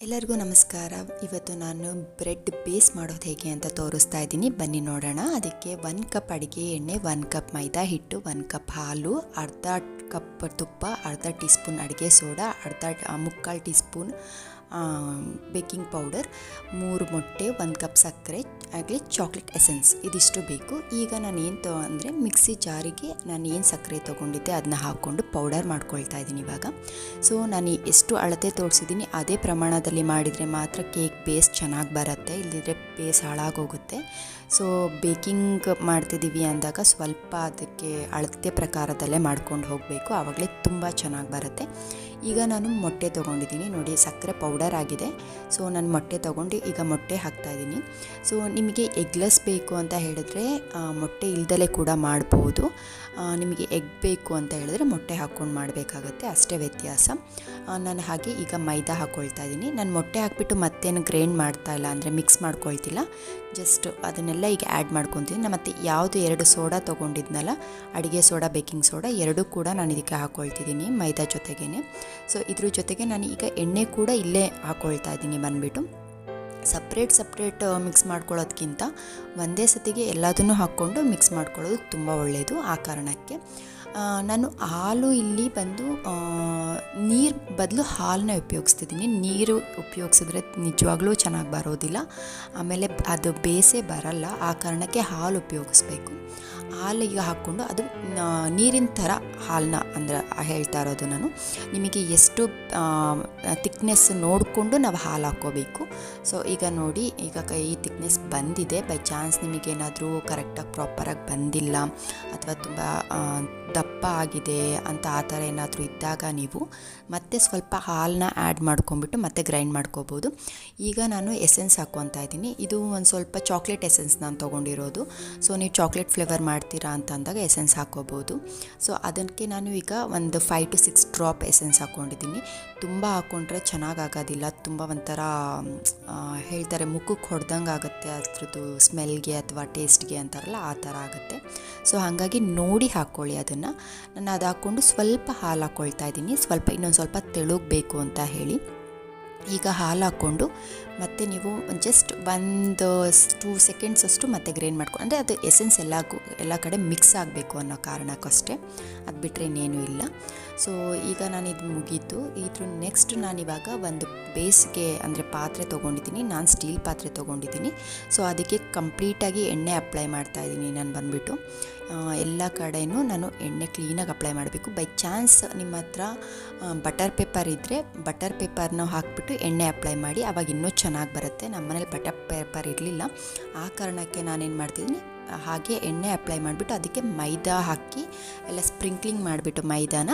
ಎಲ್ಲರಿಗೂ ನಮಸ್ಕಾರ. ಇವತ್ತು ನಾನು ಬ್ರೆಡ್ ಬೇಸ್ ಮಾಡೋದು ಹೇಗೆ ಅಂತ ತೋರಿಸ್ತಾ ಇದ್ದೀನಿ. ಬನ್ನಿ ನೋಡೋಣ. ಅದಕ್ಕೆ ಒಂದು ಕಪ್ ಅಡುಗೆ ಎಣ್ಣೆ ಒಂದು ಕಪ್ ಮೈದಾ ಹಿಟ್ಟು ಒಂದು ಕಪ್ ಹಾಲು, ಅರ್ಧ ಕಪ್ ತುಪ್ಪ, ಅರ್ಧ ಟೀ ಸ್ಪೂನ್ ಅಡುಗೆ ಸೋಡಾ, ಅರ್ಧ ಮುಕ್ಕಾಲು ಟೀ ಸ್ಪೂನ್ ಬೇಕಿಂಗ್ ಪೌಡರ್ ಮೂರು ಮೊಟ್ಟೆ, ಒಂದು ಕಪ್ ಸಕ್ಕರೆ, ಆಗಲಿ ಚಾಕ್ಲೇಟ್ ಎಸೆನ್ಸ್ ಇದಿಷ್ಟು ಬೇಕು. ಈಗ ನಾನು ಏನು ತೊ, ಅಂದರೆ ಮಿಕ್ಸಿ ಜಾರಿಗೆ ನಾನು ಏನು ಸಕ್ಕರೆ ತೊಗೊಂಡಿದ್ದೆ ಅದನ್ನ ಹಾಕ್ಕೊಂಡು ಪೌಡರ್ ಮಾಡ್ಕೊಳ್ತಾ ಇದ್ದೀನಿ ಇವಾಗ. ಸೊ ನಾನು ಎಷ್ಟು ಅಳತೆ ತೋರಿಸಿದ್ದೀನಿ ಅದೇ ಪ್ರಮಾಣದಲ್ಲಿ ಮಾಡಿದರೆ ಮಾತ್ರ ಕೇಕ್ ಬೇಸ್ ಚೆನ್ನಾಗಿ ಬರುತ್ತೆ ಇಲ್ಲದಿದ್ರೆ ಬೇಸ್ ಹಾಳಾಗೋಗುತ್ತೆ. ಸೊ ಬೇಕಿಂಗ್ ಮಾಡ್ತಿದ್ದೀವಿ ಅಂದಾಗ ಸ್ವಲ್ಪ ಅದಕ್ಕೆ ಅಳತೆ ಪ್ರಕಾರದಲ್ಲೇ ಮಾಡ್ಕೊಂಡು ಹೋಗಬೇಕು, ಆವಾಗಲೇ ತುಂಬ ಚೆನ್ನಾಗಿ ಬರುತ್ತೆ. ಈಗ ನಾನು ಮೊಟ್ಟೆ ತೊಗೊಂಡಿದ್ದೀನಿ, ನೋಡಿ ಸಕ್ಕರೆ ಪೌಡರ್ ಆಗಿದೆ ಸೊ, ನಾನು ಮೊಟ್ಟೆ ತೊಗೊಂಡು ಈಗ ಮೊಟ್ಟೆ ಹಾಕ್ತಾಯಿದ್ದೀನಿ ಸೊ, ನಿಮಗೆ ಎಗ್ಲೆಸ್ ಬೇಕು ಅಂತ ಹೇಳಿದ್ರೆ ಮೊಟ್ಟೆ ಇಲ್ದಲೇ ಕೂಡ ಮಾಡ್ಬೋದು. ನಿಮಗೆ ಎಗ್ ಬೇಕು ಅಂತ ಹೇಳಿದ್ರೆ ಮೊಟ್ಟೆ ಹಾಕ್ಕೊಂಡು ಮಾಡಬೇಕಾಗತ್ತೆ. ಅಷ್ಟೇ ವ್ಯತ್ಯಾಸ. ನಾನು ಹಾಗೆ ಈಗ ಮೈದಾ ಹಾಕ್ಕೊಳ್ತಾ ಇದ್ದೀನಿ. ನಾನು ಮೊಟ್ಟೆ ಹಾಕ್ಬಿಟ್ಟು ಮತ್ತೇನು ಗ್ರೈಂಡ್ ಮಾಡ್ತಾ ಇಲ್ಲ ಅಂದರೆ ಮಿಕ್ಸ್ ಮಾಡ್ಕೊಳ್ತಿಲ್ಲ. ಜಸ್ಟ್ ಅದನ್ನೆಲ್ಲ ಈಗ ಆ್ಯಡ್ ಮಾಡ್ಕೊತೀನಿ. ನಾನು ಮತ್ತು ಯಾವುದು ಎರಡು ಸೋಡಾ ತೊಗೊಂಡಿದ್ನಲ್ಲ, ಅಡುಗೆ ಸೋಡಾ, ಬೇಕಿಂಗ್ ಸೋಡಾ, ಎರಡೂ ಕೂಡ ನಾನು ಇದಕ್ಕೆ ಹಾಕ್ಕೊಳ್ತಿದ್ದೀನಿ ಮೈದಾ ಜೊತೆಗೇ ಸೊ, ಇದ್ರ ಜೊತೆಗೆ ನಾನು ಈಗ ಎಣ್ಣೆ ಕೂಡ ಇಲ್ಲೇ ಹಾಕ್ಕೊಳ್ತಾ ಇದ್ದೀನಿ ಬಂದುಬಿಟ್ಟು. ಸಪ್ರೇಟ್ ಸಪ್ರೇಟ್ ಮಿಕ್ಸ್ ಮಾಡ್ಕೊಳ್ಳೋದಕ್ಕಿಂತ ಒಂದೇ ಸತಿಗೆ ಎಲ್ಲದನ್ನು ಹಾಕ್ಕೊಂಡು ಮಿಕ್ಸ್ ಮಾಡ್ಕೊಳ್ಳೋದು ತುಂಬ ಒಳ್ಳೆಯದು ಆ ಕಾರಣಕ್ಕೆ. ನಾನು ಹಾಲು ಇಲ್ಲಿ ಬಂದು ನೀರು ಬದಲು ಹಾಲನ್ನ ಉಪಯೋಗಿಸ್ತಿದ್ದೀನಿ. ನೀರು ಉಪಯೋಗಿಸಿದ್ರೆ ನಿಜವಾಗ್ಲೂ ಚೆನ್ನಾಗಿ ಬರೋದಿಲ್ಲ. ಆಮೇಲೆ ಅದು ಬೇಸೇ ಬರಲ್ಲ. ಆ ಕಾರಣಕ್ಕೆ ಹಾಲು ಉಪಯೋಗಿಸ್ಬೇಕು. ಹಾಲು ಈಗ ಹಾಕ್ಕೊಂಡು ಅದು ನೀರಿನ ಥರ ಹಾಲನ್ನ ಅಂದರೆ ಹೇಳ್ತಾ ಇರೋದು ನಾನು. ನಿಮಗೆ ಎಷ್ಟು ತಿಕ್ನೆಸ್ ನೋಡಿಕೊಂಡು ನಾವು ಹಾಲು ಹಾಕ್ಕೋಬೇಕು. ಸೊ ಈಗ ನೋಡಿ, ಈಗ ಕೈ ತಿಕ್ನೆಸ್ ಬಂದಿದೆ. ಬೈ ಚಾನ್ಸ್ ನಿಮಗೇನಾದರೂ ಕರೆಕ್ಟಾಗಿ ಪ್ರಾಪರಾಗಿ ಬಂದಿಲ್ಲ. ಅಥವಾ ತುಂಬ ದಪ್ಪ ಆಗಿದೆ ಅಂತ ಆ ಥರ ಏನಾದರೂ ಇದ್ದಾಗ ನೀವು ಮತ್ತೆ ಸ್ವಲ್ಪ ಹಾಲನ್ನ ಆ್ಯಡ್ ಮಾಡ್ಕೊಂಬಿಟ್ಟು ಮತ್ತೆ ಗ್ರೈಂಡ್ ಮಾಡ್ಕೋಬೋದು. ಈಗ ನಾನು ಎಸೆನ್ಸ್ ಹಾಕ್ಕೊತಾ ಇದ್ದೀನಿ. ಇದು ಒಂದು ಸ್ವಲ್ಪ ಚಾಕ್ಲೇಟ್ ಎಸೆನ್ಸ್ ನಾನು ತೊಗೊಂಡಿರೋದು. ಸೊ ನೀವು ಚಾಕ್ಲೇಟ್ ಫ್ಲೇವರ್ ಮಾಡ್ತೀರಾ ಅಂತ ಅಂದಾಗ ಎಸೆನ್ಸ್ ಹಾಕ್ಕೋಬೋದು ಸೊ ಅದಕ್ಕೆ ನಾನು ಈಗ ಒಂದು five to six drop essence ಹಾಕ್ಕೊಂಡಿದ್ದೀನಿ ತುಂಬ ಹಾಕ್ಕೊಂಡ್ರೆ ಚೆನ್ನಾಗಾಗೋದಿಲ್ಲ ತುಂಬ ಒಂಥರ ಹೇಳ್ತಾರೆ ಮುಖಕ್ಕೆ ಹೊಡೆದಂಗೆ ಆಗುತ್ತೆ. ಅದ್ರದ್ದು ಸ್ಮೆಲ್ಗೆ ಅಥವಾ ಟೇಸ್ಟ್ಗೆ ಅಂತಾರಲ್ಲ, ಆ ಥರ ಆಗುತ್ತೆ. ಸೊ ಹಾಗಾಗಿ ನೋಡಿ ಹಾಕ್ಕೊಳ್ಳಿ ಅದನ್ನು. ನಾನು ಅದು ಹಾಕ್ಕೊಂಡು ಸ್ವಲ್ಪ ಹಾಲು ಹಾಕ್ಕೊಳ್ತಾ ಇದ್ದೀನಿ. ಸ್ವಲ್ಪ ಇನ್ನೊಂದು ಸ್ವಲ್ಪ ತೆಳುಗಬೇಕು ಅಂತ ಹೇಳಿ. ಈಗ ಹಾಲು ಹಾಕ್ಕೊಂಡು ಮತ್ತೆ ನೀವು ಜಸ್ಟ್ ಒಂದು ಟೂ ಸೆಕೆಂಡ್ಸ್ ಅಷ್ಟು ಮತ್ತೆ ಗ್ರೈಂಡ್ ಮಾಡ್ಕೊಂಡು ಅಂದರೆ ಅದು ಎಸೆನ್ಸ್ ಎಲ್ಲ ಎಲ್ಲ ಕಡೆ ಮಿಕ್ಸ್ ಆಗಬೇಕು ಅನ್ನೋ ಕಾರಣಕ್ಕಷ್ಟೇ. ಅದು ಬಿಟ್ಟರೆ ಇನ್ನೇನು ಇಲ್ಲ. ಸೊ ಈಗ ನಾನು ಇದು ಮುಗೀತು. ಇದ್ರ ನೆಕ್ಸ್ಟ್ ನಾನಿವಾಗ ಒಂದು ಬೇಸಿಗೆ ಅಂದರೆ ಪಾತ್ರೆ ತೊಗೊಂಡಿದ್ದೀನಿ. ನಾನು ಸ್ಟೀಲ್ ಪಾತ್ರೆ ತೊಗೊಂಡಿದ್ದೀನಿ. ಸೊ ಅದಕ್ಕೆ ಕಂಪ್ಲೀಟಾಗಿ ಎಣ್ಣೆ ಅಪ್ಲೈ ಮಾಡ್ತಾ ಇದ್ದೀನಿ ನಾನು ಬಂದುಬಿಟ್ಟು. ಎಲ್ಲ ಕಡೆಯೂ ನಾನು ಎಣ್ಣೆ ಕ್ಲೀನಾಗಿ ಅಪ್ಲೈ ಮಾಡಬೇಕು. ಬೈ ಚಾನ್ಸ್ ನಿಮ್ಮ ಹತ್ರ ಬಟರ್ ಪೇಪರ್ ಇದ್ದರೆ ಬಟರ್ ಪೇಪರ್ನ ಹಾಕ್ಬಿಟ್ಟು ಎಣ್ಣೆ ಅಪ್ಲೈ ಮಾಡಿ, ಅವಾಗ ಇನ್ನೂ ಚೆನ್ನಾಗಿ ಬರುತ್ತೆ. ನಮ್ಮ ಮನೇಲಿ ಬಟರ್ ಪೇಪರ್ ಇರಲಿಲ್ಲ. ಆ ಕಾರಣಕ್ಕೆ ನಾನೇನು ಮಾಡ್ತಿದ್ದೀನಿ, ಹಾಗೆ ಎಣ್ಣೆ ಅಪ್ಲೈ ಮಾಡಿಬಿಟ್ಟು ಅದಕ್ಕೆ ಮೈದಾ ಹಾಕಿ, ಎಲ್ಲ ಸ್ಪ್ರಿಂಕ್ಲಿಂಗ್ ಮಾಡಿಬಿಟ್ಟು ಮೈದಾನ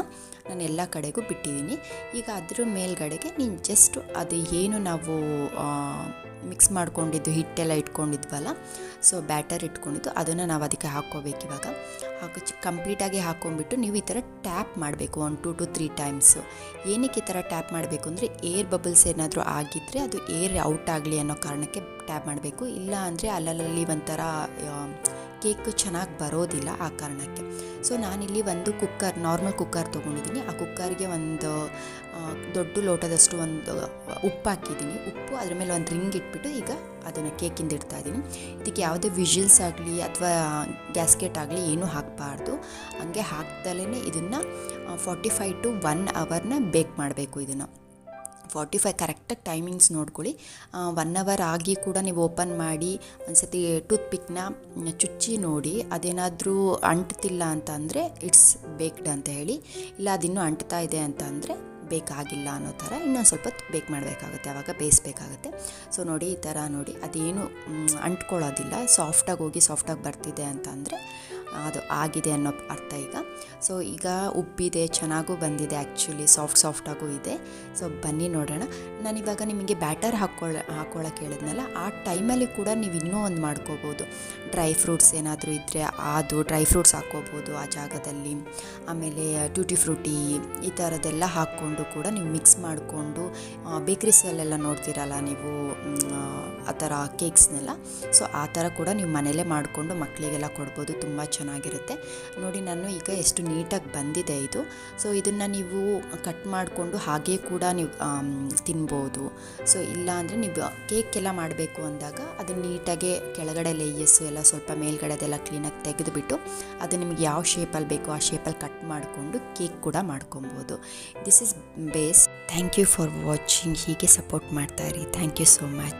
ನಾನು ಎಲ್ಲ ಕಡೆಗೂ ಬಿಟ್ಟಿದ್ದೀನಿ. ಈಗ ಅದ್ರ ಮೇಲ್ಗಡೆಗೆ ನೀನು ಜಸ್ಟ್ ಅದು ಏನು ನಾವು ಮಿಕ್ಸ್ ಮಾಡ್ಕೊಂಡಿದ್ದು, ಹಿಟ್ಟೆಲ್ಲ ಇಟ್ಕೊಂಡಿದ್ವಲ್ಲ ಸೊ ಬ್ಯಾಟರ್ ಇಟ್ಕೊಂಡಿದ್ದು, ಅದನ್ನು ನಾವು ಅದಕ್ಕೆ ಹಾಕ್ಕೋಬೇಕು ಇವಾಗ. ಹಾಕಿ ಕಂಪ್ಲೀಟಾಗಿ ಹಾಕ್ಕೊಂಬಿಟ್ಟು ನೀವು ಈ ಥರ ಟ್ಯಾಪ್ ಮಾಡಬೇಕು one two two three times ಏನಕ್ಕೆ ಈ ಥರ ಟ್ಯಾಪ್ ಮಾಡಬೇಕು ಅಂದರೆ ಏರ್ ಬಬಲ್ಸ್ ಏನಾದರೂ ಆಗಿದ್ದರೆ ಅದು ಏರ್ ಔಟ್ ಆಗಲಿ ಅನ್ನೋ ಕಾರಣಕ್ಕೆ ಟ್ಯಾಪ್ ಮಾಡಬೇಕು ಇಲ್ಲ ಅಂದರೆ ಅಲ್ಲಲ್ಲಿ ಒಂಥರ ಕೇಕ್ ಚೆನ್ನಾಗಿ ಬರೋದಿಲ್ಲ ಆ ಕಾರಣಕ್ಕೆ. ಸೊ ನಾನಿಲ್ಲಿ ಒಂದು ಕುಕ್ಕರ್ ನಾರ್ಮಲ್ ಕುಕ್ಕರ್ ತೊಗೊಂಡಿದ್ದೀನಿ. ಆ ಕುಕ್ಕರ್ಗೆ ಒಂದು ದೊಡ್ಡ ಲೋಟದಷ್ಟು ಒಂದು ಉಪ್ಪು ಹಾಕಿದ್ದೀನಿ. ಉಪ್ಪು ಅದ್ರ ಮೇಲೆ ಒಂದು ರಿಂಗ್ ಇಟ್ಬಿಟ್ಟು ಈಗ ಅದನ್ನು ಕೇಕಿಂದ ಇಡ್ತಾ ಇದ್ದೀನಿ. ಇದಕ್ಕೆ ಯಾವುದೇ ವಿಜಿಲ್ಸ್ ಆಗಲಿ ಅಥವಾ ಗ್ಯಾಸ್ಕೆಟ್ ಆಗಲಿ ಏನೂ ಹಾಕಬಾರ್ದು. ಹಂಗೆ ಹಾಕ್ದಲೇ ಇದನ್ನು ಫಾರ್ಟಿ ಫೈವ್ ಟು ಒನ್ ಅವರ್ನ ಬೇಕ್ ಮಾಡಬೇಕು ಇದನ್ನು. ಫಾರ್ಟಿ ಫೈವ್ ಕರೆಕ್ಟಾಗಿ ಟೈಮಿಂಗ್ಸ್ ನೋಡ್ಕೊಳ್ಳಿ ಒನ್ ಅವರ್ ಆಗಿ ಕೂಡ ನೀವು ಓಪನ್ ಮಾಡಿ, ಒಂದ್ಸತಿ ಟೂತ್ ಪಿಕ್ನ ಚುಚ್ಚಿ ನೋಡಿ, ಅದೇನಾದರೂ ಅಂಟ್ತಿಲ್ಲ ಅಂತ ಅಂದರೆ ಇಟ್ಸ್ ಬೇಕ್ಡ್ ಅಂತ ಹೇಳಿ, ಇಲ್ಲ ಅದಿನ್ನೂ ಅಂಟ್ತಾ ಇದೆ ಅಂತ ಅಂದರೆ ಬೇಕಾಗಿಲ್ಲ ಅನ್ನೋ ಥರ ಇನ್ನೊಂದು ಸ್ವಲ್ಪ ಬೇಕ್ ಮಾಡಬೇಕಾಗುತ್ತೆ ಆವಾಗ ಬೇಯಿಸ್ಬೇಕಾಗುತ್ತೆ. ಸೊ ನೋಡಿ ಈ ಥರ ನೋಡಿ, ಅದೇನು ಅಂಟ್ಕೊಳ್ಳೋದಿಲ್ಲ ಸಾಫ್ಟಾಗಿ ಹೋಗಿ ಸಾಫ್ಟಾಗಿ ಬರ್ತಿದೆ ಅಂತ ಅಂದರೆ ಅದು ಆಗಿದೆ ಅನ್ನೋ ಅರ್ಥ ಈಗ. ಸೊ ಈಗ ಉಬ್ಬಿದೆ, ಚೆನ್ನಾಗೂ ಬಂದಿದೆ ಆ್ಯಕ್ಚುಲಿ ಸಾಫ್ಟ್ ಸಾಫ್ಟಾಗೂ ಇದೆ. ಸೊ ಬನ್ನಿ ನೋಡೋಣ. ನಾನಿವಾಗ ನಿಮಗೆ ಬ್ಯಾಟರ್ ಹಾಕ್ಕೊಳ್ಳ ಹಾಕ್ಕೊಳ್ಳೋಕೆ ಹೇಳಿದ್ನಲ್ಲ ಆ ಟೈಮಲ್ಲಿ ಕೂಡ ನೀವು ಇನ್ನೂ ಒಂದು ಮಾಡ್ಕೋಬೋದು. ಡ್ರೈ ಫ್ರೂಟ್ಸ್ ಏನಾದರೂ ಇದ್ದರೆ ಅದು ಡ್ರೈ ಫ್ರೂಟ್ಸ್ ಹಾಕ್ಕೋಬೋದು ಆ ಜಾಗದಲ್ಲಿ. ಆಮೇಲೆ ಟ್ಯೂಟಿ ಫ್ರೂಟಿ ಈ ಥರದ್ದೆಲ್ಲ ಹಾಕ್ಕೊಂಡು ಕೂಡ ನೀವು ಮಿಕ್ಸ್ ಮಾಡಿಕೊಂಡು ಬೇಕ್ರೀಸಲ್ಲೆಲ್ಲ ನೋಡ್ತೀರಲ್ಲ ನೀವು ಥರ ಕೇಕ್ಸ್ನೆಲ್ಲ. ಸೊ, ಆ ಥರ ಕೂಡ ನೀವು ಮನೇಲೇ ಮಾಡಿಕೊಂಡು ಮಕ್ಕಳಿಗೆಲ್ಲ ಕೊಡ್ಬೋದು. ತುಂಬ ಚೆನ್ನಾಗಿರುತ್ತೆ. ನೋಡಿ, ನಾನು ಈಗ ಎಷ್ಟು ನೀಟಾಗಿ ಬಂದಿದೆ ಇದು. ಸೊ, ಇದನ್ನು ನೀವು ಕಟ್ ಮಾಡಿಕೊಂಡು ಹಾಗೆ ಕೂಡ ನೀವು ತಿನ್ಬೋದು. ಸೊ, ಇಲ್ಲ ಅಂದರೆ ನೀವು ಕೇಕ್ ಎಲ್ಲ ಮಾಡಬೇಕು ಅಂದಾಗ ಅದು ನೀಟಾಗೆ ಕೆಳಗಡೆ ಲೇಯಸ್ಸು ಎಲ್ಲ ಸ್ವಲ್ಪ ಮೇಲ್ಗಡೆದೆಲ್ಲ ಕ್ಲೀನಾಗಿ ತೆಗೆದುಬಿಟ್ಟು ಅದು ನಿಮಗೆ ಯಾವ ಶೇಪಲ್ಲಿ ಬೇಕೋ ಆ ಶೇಪಲ್ಲಿ ಕಟ್ ಮಾಡಿಕೊಂಡು ಕೇಕ್ ಕೂಡ ಮಾಡ್ಕೊಬೋದು. This is base thank you for watching ಹೀಗೆ ಸಪೋರ್ಟ್ ಮಾಡ್ತಾ ಇರಿ. Thank you so much